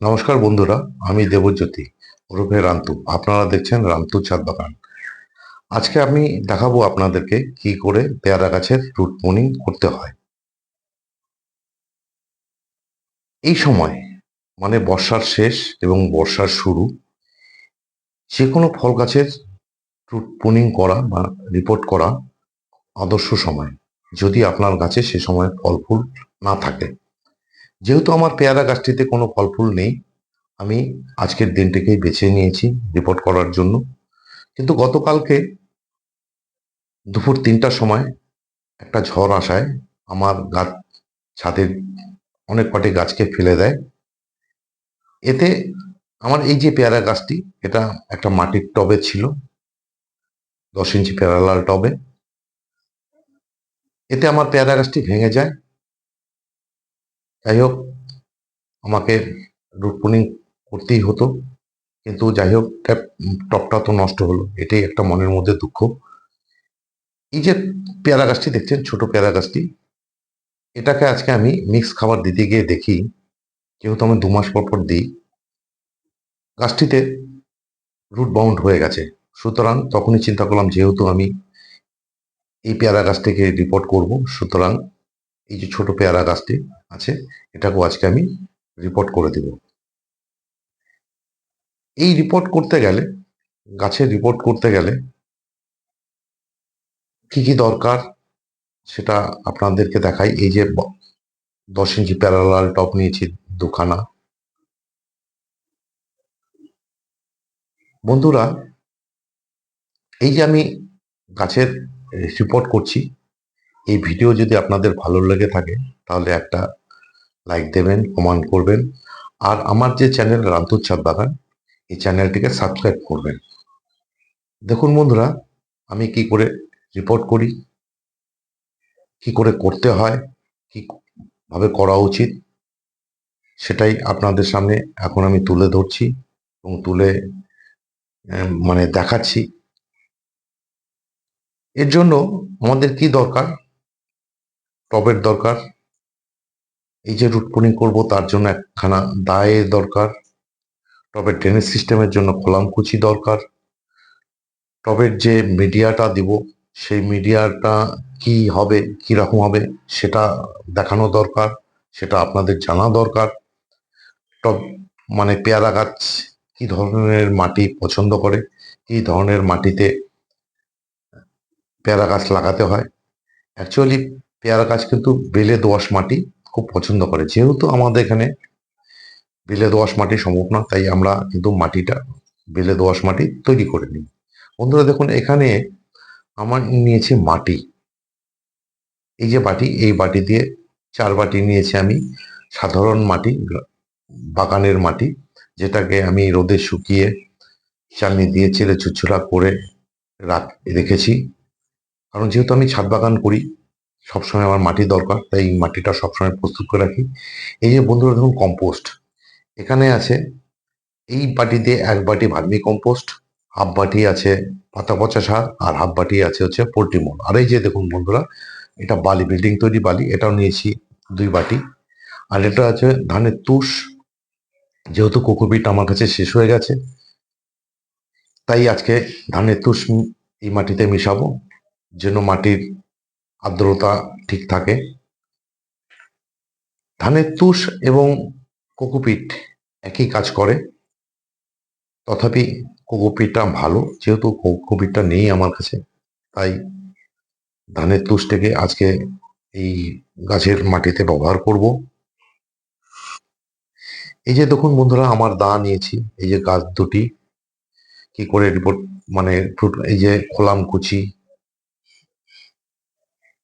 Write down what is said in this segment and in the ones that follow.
নমস্কার বন্ধুরা, আমি দেবজ্যোতি, ওরফে রান্তু আপনারা দেখছেন রান্তু ছাদ বাগান। আজকে আমি দেখাবো আপনাদেরকে কি করে পেয়ারা গাছের রুট পোনিং করতে হয়। এই সময় মানে বর্ষার শেষ এবং বর্ষার শুরু যে কোনো ফল গাছের রুট পোনিং করা বা রিপোর্ট করা আদর্শ সময়। যদি আপনার গাছে সে সময় ফল ফুল না থাকে যেহেতু আমার পেয়ারা গাছটিতে কোনো ফল ফুল নেই, আমি আজকের দিনটিকেই বেছে নিয়েছি রিপোর্ট করার জন্য। কিন্তু গতকালকে দুপুর তিনটার সময় একটা ঝড় আসায় আমার গাছ ছাদের অনেক কটি গাছকে ফেলে দেয়। এতে আমার এই যে পেয়ারা গাছটি, এটা একটা মাটির টবে ছিল, দশ ইঞ্চি প্যারালাল টবে। এতে আমার পেয়ারা গাছটি ভেঙে যায়। যাই হোক আমাকে রুট পুনিং করতেই হতো। কিন্তু যাই হোক টপটা তো নষ্ট হলো। এটাই একটা মনের মধ্যে দুঃখ। এই যে পেয়ারা গাছটি দেখছেন, ছোট পেয়ারা গাছটি, এটাকে আজকে আমি মিক্স খাবার দিতে গিয়ে দেখি। যেহেতু আমি দু মাস পর পর দিই, গাছটিতে রুট বাউন্ড হয়ে গেছে। সুতরাং তখনই চিন্তা করলাম, যেহেতু আমি এই পেয়ারা গাছটিকে রিপোর্ট করব, সুতরাং এই যে ছোট পেয়ারা গাছটি আছে, এটাকেও আজকে আমি রিপোর্ট করে দেব। এই রিপোর্ট করতে গেলে গাছের রিপোর্ট করতে গেলে কি কি দরকার সেটা আপনাদেরকে দেখাই। এই যে দশ ইঞ্চি প্যারালাল টপ নিয়েছি দুখানা। বন্ধুরা, এই যে আমি গাছের রিপোর্ট করছি, এই ভিডিও যদি আপনাদের ভালো লেগে থাকে, তাহলে একটা লাইক দেবেন কমেন্ট করবেন। আর আমার যে চ্যানেল রান্তুর ছাদ বাগান, এই চ্যানেলটিকে সাবস্ক্রাইব করবেন। দেখুন বন্ধুরা, আমি কি করে রিপোর্ট করি? কি করে করতে হয়? কি ভাবে করা উচিত? সেটাই আপনাদের সামনে এখন আমি তুলে ধরছি এবং তুলে মানে দেখাচ্ছি। এর জন্য আমাদের কি দরকার? টবের দরকার এই যে রুট পুনিং করব, তার জন্য একখানা দায়ের দরকার। টবের ড্রেনেজ সিস্টেমের জন্য খোলামকুচি দরকার। টবের যে মিডিয়াটা দিব, সেই মিডিয়াটা কি হবে, কি রকম হবে, সেটা দেখানো দরকার, সেটা আপনাদের জানা দরকার। টব মানে পেয়ারা গাছ কি ধরনের মাটি পছন্দ করে, কি ধরনের মাটিতে পেয়ারা গাছ লাগাতে হয়। অ্যাকচুয়ালি পেয়ারা গাছ কিন্তু বেলে দোআঁশ মাটি। খুব পছন্দ করে। যেহেতু আমাদের এখানে বেলে দোআঁশ মাটি সম্ভব না, তাই আমরা কিন্তু মাটিটা বেলে দোআঁশ মাটি তৈরি করে নিই। বন্ধুরা দেখুন, এখানে আমার নিয়েছে মাটি। এই যে বাটি, এই বাটি দিয়ে চার বাটি নিয়েছি আমি। সাধারণ মাটি, বাগানের মাটি, যেটাকে আমি রোদে শুকিয়ে চালনি দিয়ে চেলে চুচুড়া করে রাখ, রেখেছি। কারণ যেহেতু আমি ছাদ বাগান করি সবসময় আমার মাটি দরকার, তাই এই মাটিটা সবসময় প্রস্তুত করে রাখি। এই যে বন্ধুরা, দেখুন কম্পোস্ট এখানে আছে এই বাটিতে এক বাটি ভার্মি কম্পোস্ট হাফ বাটি আছে পাতা পচা সার, আর হাফ বাটি আছে হচ্ছে পোল্ট্রি মল আর এই যে দেখুন বন্ধুরা, এটা বালি বিল্ডিং তৈরি বালি, এটাও নিয়েছি দুই বাটি। আর এটা আছে ধানের তুষ, যেহেতু কোকোপিট আমার কাছে শেষ হয়ে গেছে, তাই আজকে ধানের তুষ এই মাটিতে মিশাবো, যেন মাটির আর্দ্রতা ঠিক থাকে। ধানের তুষ এবং কোকোপিট একই কাজ করে। তথাপি কোকোপিটটা ভালো, যেহেতু কোকোপিটটা নেই আমার কাছে, তাই ধানের তুষটাকে আজকে এই গাছের মাটিতে ব্যবহার করব। এই যে দেখুন বন্ধুরা, আমার দা নিয়েছি, এই যে গাছ দুটি। কি করে রিপোর্ট মানে এই যে খোলাম কুচি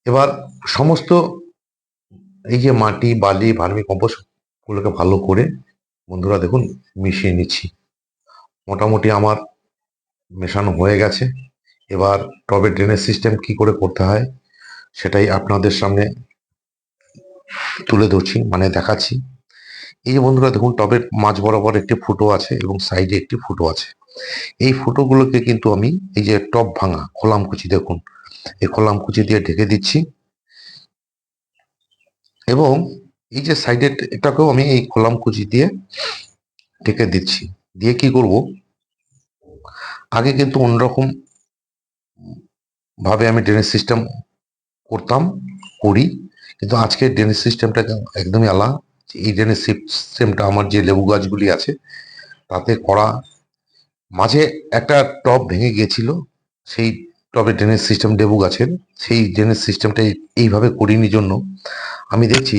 এবার সমস্ত এই যে মাটি, বালি, ভার্মি, কম্পোস্ট গুলোকে ভালো করে বন্ধুরা দেখুন মিশিয়ে নিচ্ছি। মোটামুটি আমার মেশানো হয়ে গেছে। এবার টবের ড্রেনেজ সিস্টেম কি করে করতে হয় সেটাই আপনাদের সামনে তুলে ধরছি মানে দেখাচ্ছি। এই যে বন্ধুরা দেখুন টবের মাঝ বরাবর একটি ফুটো আছে এবং সাইডে একটি ফুটো আছে। এই ফুটোগুলোকে কিন্তু আমি এই যে টব ভাঙা, খোলামকুচি দেখুন এই কলাম খোলামকুচি দিয়ে ঢেকে দিচ্ছি। এবং এই যে সাইডের এটাকেও আমি এই কলাম খোলামকুচি দিয়ে ঢেকে দিচ্ছি। দিয়ে কি করব? আগে কিন্তু অন্যরকম ভাবে আমি ড্রেনেজ সিস্টেম করতাম, করি। কিন্তু আজকে ড্রেনেজ সিস্টেমটা একদমই আলাদা। এই ড্রেনেজ সিস্টেমটা আমার যে লেবু গাছগুলি আছে, তাতে করা মাঝে একটা টব ভেঙে গিয়েছিল, সেই টবে ড্রেনেজ সিস্টেম লেবু গাছের সেই ড্রেনেজ সিস্টেমটা এইভাবে করিনি জন্য আমি দেখছি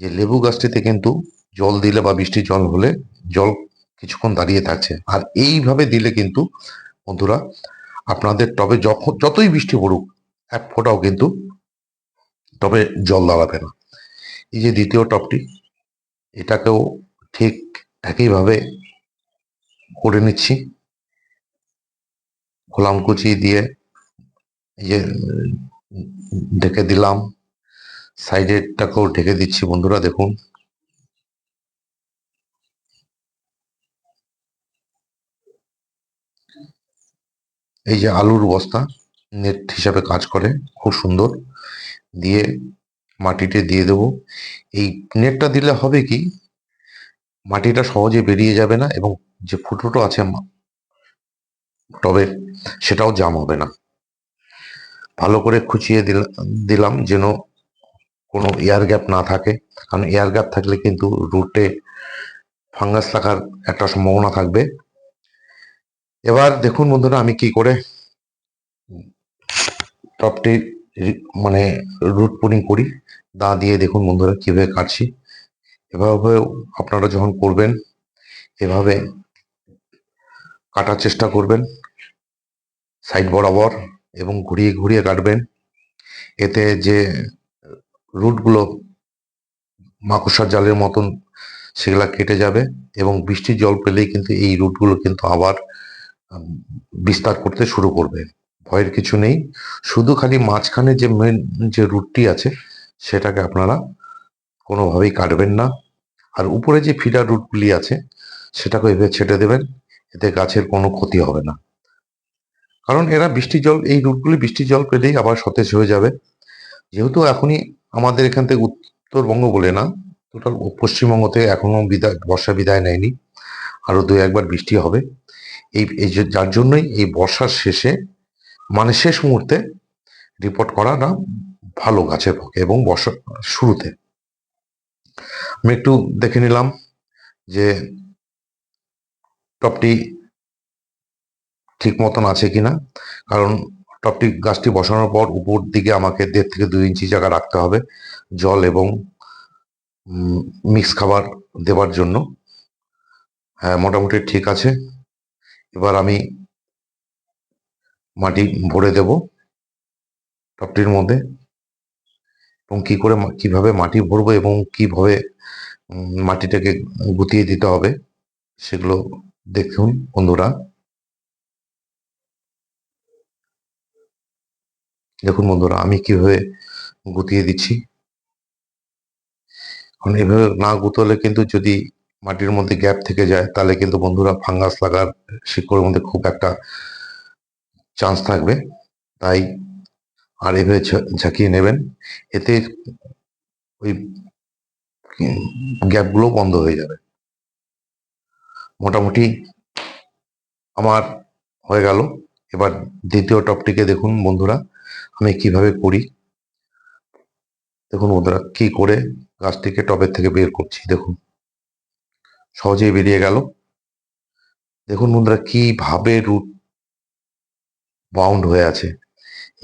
যে লেবু গাছটিতে কিন্তু জল দিলে বা বৃষ্টির জল হলে জল কিছুক্ষণ দাঁড়িয়ে থাকছে। আর এইভাবে দিলে কিন্তু বন্ধুরা আপনাদের টবে যখন যতই বৃষ্টি পড়ুক, এক ফোঁটাও কিন্তু টবে জল দাঁড়াবে না। এই যে দ্বিতীয় টপটি, এটাকেও ঠিক একইভাবে করে নিচ্ছি। খোলাম কুচি দিয়ে এই যে ঢেকে দিলাম। সাইডেরটাকেও ঢেকে দিচ্ছি, বন্ধুরা দেখুন। এই যে আলুর বস্তা, নেট হিসাবে কাজ করে, খুব সুন্দর। দিয়ে মাটিতে দিয়ে দেব। এই নেটটা দিলে হবে কি, মাটিটা সহজে বেরিয়ে যাবে না এবং যে ফুটোটো আছে টবের সেটাও জাম হবে না। ভালো করে খুঁচিয়ে দিলাম যেন কোনো এয়ার গ্যাপ না থাকে। কারণ এয়ার গ্যাপ থাকলে কিন্তু রুটে ফাঙ্গাস থাকার একটা সম্ভাবনা থাকবে। এবার দেখুন বন্ধুরা আমি কি করে টপটি মানে রুট পুরিং করি। দা দিয়ে দেখুন বন্ধুরা কীভাবে কাটছি। এভাবে আপনারা যখন করবেন, এভাবে কাটার চেষ্টা করবেন। সাইড বরাবর এবং ঘুরিয়ে ঘুরিয়ে কাটবেন। এতে যে রুটগুলো মাকড়সার জালের মতন সেগুলো কেটে যাবে এবং বৃষ্টির জল পেলেই কিন্তু এই রুটগুলো কিন্তু আবার বিস্তার করতে শুরু করবে। ভয়ের কিছু নেই। শুধু খালি মাঝখানে যে মেন যে রুটটি আছে, সেটাকে আপনারা কোনোভাবেই কাটবেন না। আর উপরে যে ফিডার রুটগুলি আছে সেটাকে এভাবে ছেটে দেবেন। এতে গাছের কোনো ক্ষতি হবে না। কারণ এরা বৃষ্টি জল, এই রুটগুলি বৃষ্টি জল পেলেই আবার সতেজ হয়ে যাবে। যেহেতু এখনই আমাদের এখান থেকে উত্তরবঙ্গ বলে না, টোটাল পশ্চিমবঙ্গতে এখনও বিদায়, বর্ষা বিদায় নেয়নি। আরও দু একবার বৃষ্টি হবে। এই এই যার জন্যই এই বর্ষার শেষে মানে শেষ মুহূর্তে রিপোর্ট করাটা ভালো গাছের পক্ষে এবং বর্ষা শুরুতে। আমি একটু দেখে নিলাম যে, টপটি ঠিক মতন আছে কিনা? কারণ টপটি গাছটি বসানোর পর উপর দিকে আমাকে দেড় থেকে দুই ইঞ্চি জায়গা রাখতে হবে জল এবং মিক্স খাবার দেবার জন্য। হ্যাঁ মোটামুটি ঠিক আছে। এবার আমি মাটি ভরে দেব টপটির মধ্যে। এবং কি করে কীভাবে মাটি ভরবো এবং কীভাবে মাটিটাকে গুতিয়ে দিতে হবে সেগুলো দেখুন বন্ধুরা। দেখুন বন্ধুরা, আমি কীভাবে গুতিয়ে দিচ্ছি? কারণ এভাবে না গুতলে কিন্তু যদি মাটির মধ্যে গ্যাপ থেকে যায়, তাহলে কিন্তু বন্ধুরা ফাঙ্গাস লাগার শিকড়ের মধ্যে খুব একটা চান্স থাকবে। তাই আর এভাবে ঝাঁকিয়ে নেবেন। এতে ওই গ্যাপগুলো বন্ধ হয়ে যাবে। মোটামুটি আমার হয়ে গেল। এবার দ্বিতীয় টপটিকে দেখুন বন্ধুরা। আমি কীভাবে করি? দেখুন বন্ধুরা, কি করে গাছটিকে টবের থেকে বের করছি, দেখুন। সহজেই বেরিয়ে গেল। দেখুন বন্ধুরা, কীভাবে রুট বাউন্ড হয়ে আছে।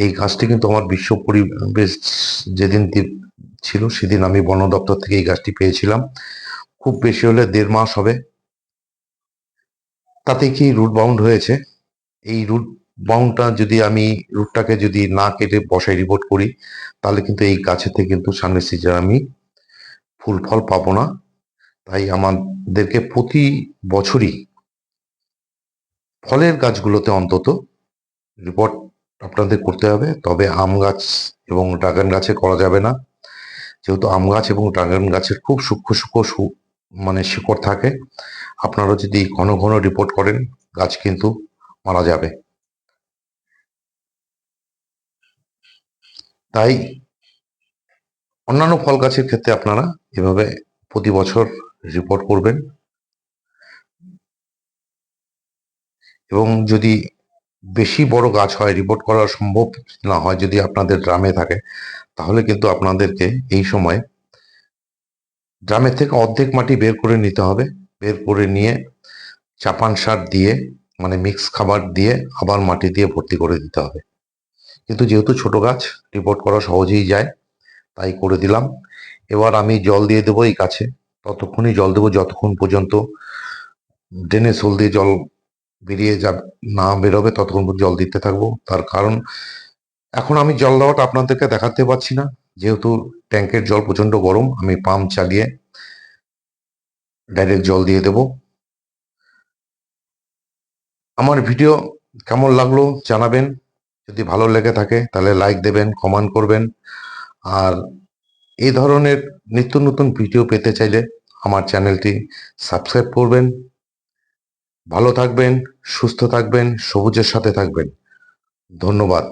এই গাছটি কিন্তু আমার বিশ্ব পরিবেশ যেদিন ছিল সেদিন আমি বন দপ্তর থেকে এই গাছটি পেয়েছিলাম। খুব বেশি হলে দেড় মাস হবে। তাতে কি রুট বাউন্ড হয়েছে? এই রুট বাউন্ডটা যদি আমি রুটটাকে যদি না কেটে বসায় রিপোর্ট করি, তাহলে কিন্তু এই থেকে কিন্তু সামনের সিজন আমি ফুল ফল পাবো না। তাই আমাদেরকে প্রতি বছরই ফলের গাছগুলোতে অন্তত রিপোর্ট আপনাদের করতে হবে। তবে আম গাছ এবং ড্রাগন গাছে করা যাবে না। যেহেতু আম গাছ এবং ড্রাগন গাছের খুব সূক্ষ্ম সূক্ষ্ম মানে শিকড় থাকে, আপনারা যদি ঘন ঘন রিপোর্ট করেন, গাছ কিন্তু মারা যাবে। তাই অন্যান্য ফল গাছের ক্ষেত্রে আপনারা এভাবে প্রতি বছর রিপোর্ট করবেন। এবং যদি বেশি বড় গাছ হয় রিপোর্ট করা সম্ভব না হয়, যদি আপনাদের ড্রামে থাকে, তাহলে কিন্তু আপনাদেরকে এই সময় ড্রামের থেকে অর্ধেক মাটি বের করে নিতে হবে। বের করে নিয়ে চাপান সার দিয়ে মানে মিক্স খাবার দিয়ে আবার মাটি দিয়ে ভর্তি করে দিতে হবে। কিন্তু যেহেতু ছোট গাছ রিপোর্ট করা সহজেই যায়, তাই করে দিলাম। এবার আমি জল দিয়ে দেবো এই গাছে। ততক্ষণই জল দেবো, যতক্ষণ পর্যন্ত ড্রেনে সোল দিয়ে জল বেরিয়ে যা, না বেরোবে, ততক্ষণ জল দিতে থাকব। তার কারণ, এখন আমি জল দেওয়াটা আপনাদেরকে দেখাতে পারছি না। যেহেতু ট্যাঙ্কের জল প্রচণ্ড গরম, আমি পাম্প চালিয়ে ডাইরেক্ট জল দিয়ে দেব। আমার ভিডিও কেমন লাগল জানাবেন। যদি ভালো লেগে থাকে, তাহলে লাইক দেবেন কমেন্ট করবেন। আর এই ধরনের নিত্য নতুন ভিডিও পেতে চাইলে আমার চ্যানেলটি সাবস্ক্রাইব করবেন। ভালো থাকবেন, সুস্থ থাকবেন, সবুজের সাথে থাকবেন। ধন্যবাদ।